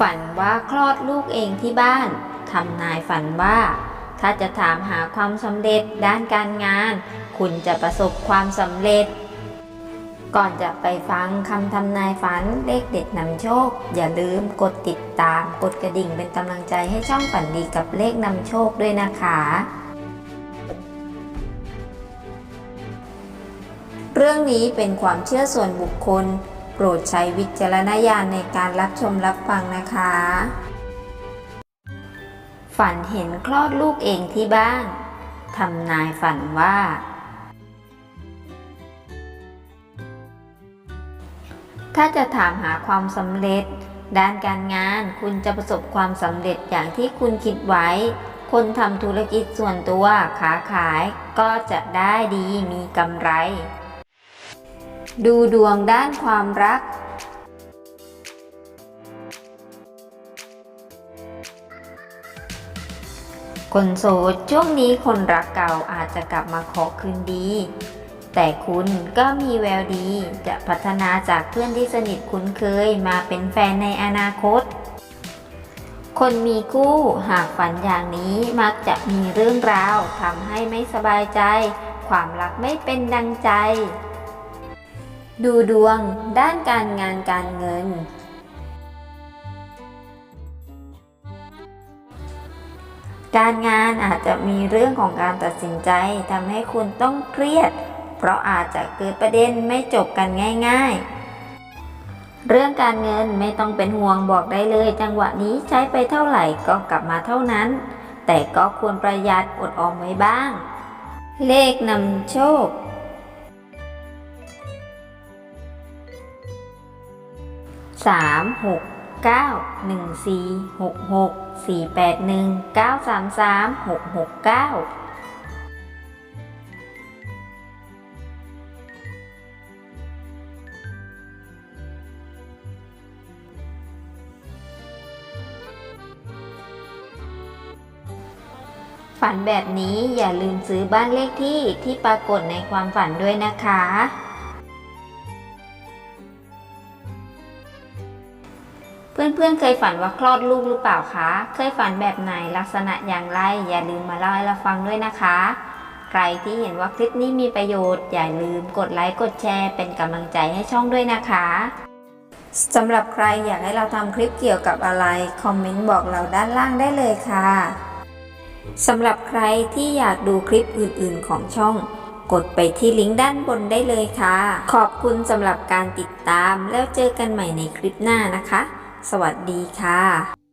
ฝันว่าคลอดลูกเองที่บ้านทำนายฝันว่า ถ้าจะถามหาความสำเร็จด้านการงาน คุณจะประสบความสำเร็จ ก่อนจะไปฟังคำทำนายฝันเลขเด็ดนำโชค อย่าลืมกดติดตามกดกระดิ่งเป็นกำลังใจให้ช่องฝันดีกับเลขนำโชคด้วยนะคะ เรื่องนี้เป็นความเชื่อส่วนบุคคล ปรดใช้วิจารณญาณในการรับชมรับฟังนะคะ ฝันเห็นคลอดลูกเองที่บ้านทำนายฝันว่า ถ้าจะถามหาความสำเร็จ ด้านการงานคุณจะประสบความสำเร็จอย่างที่คุณคิดไว้ คนทำธุรกิจส่วนตัวค้าขายก็จะได้ดีมีกำไร ดูดวงด้านความรัก คนโสดช่วงนี้คนรักเก่าอาจจะกลับมาขอคืนดี แต่คุณก็มีแววดีจะพัฒนาจากเพื่อนที่สนิทคุ้นเคยมาเป็นแฟนในอนาคต คนมีคู่หากฝันอย่างนี้มักจะมีเรื่องราวทำให้ไม่สบายใจ ความรักไม่เป็นดังใจ ดูดวงด้านการงานการเงิน การงานอาจจะมีเรื่องของการตัดสินใจทำให้คุณต้องเครียด เพราะอาจจะเกิดประเด็นไม่จบกันง่าย ๆ เรื่องการเงินไม่ต้องเป็นห่วงบอกได้เลย จังหวะนี้ใช้ไปเท่าไหร่ก็กลับมาเท่านั้น แต่ก็ควรประหยัดอดออมไว้บ้าง เลขนำโชค สามหกเก้าหนึ่งสี่หกหกสี่แปดหนึ่งเก้าสามสามหกหกเก้าฝันแบบนี้อย่าลืมซื้อบ้านเลขที่ที่ปรากฏในความฝันด้วยนะคะ เพื่อนๆเคยฝันว่าคลอดลูกหรือเปล่าคะ เคยฝันแบบไหนลักษณะอย่างไร อย่าลืมมาเล่าให้เราฟังด้วยนะคะ ใครที่เห็นว่าคลิปนี้มีประโยชน์ อย่าลืมกดไลค์กดแชร์ เป็นกำลังใจให้ช่องด้วยนะคะสำหรับใครอยากให้เราทำคลิปเกี่ยวกับอะไร คอมเมนต์บอกเราด้านล่างได้เลยค่ะสำหรับใครที่อยากดูคลิปอื่นๆของช่อง กดไปที่ลิงก์ด้านบนได้เลยค่ะ ขอบคุณสำหรับการติดตามแล้วเจอกันใหม่ในคลิปหน้านะคะ สวัสดีค่ะ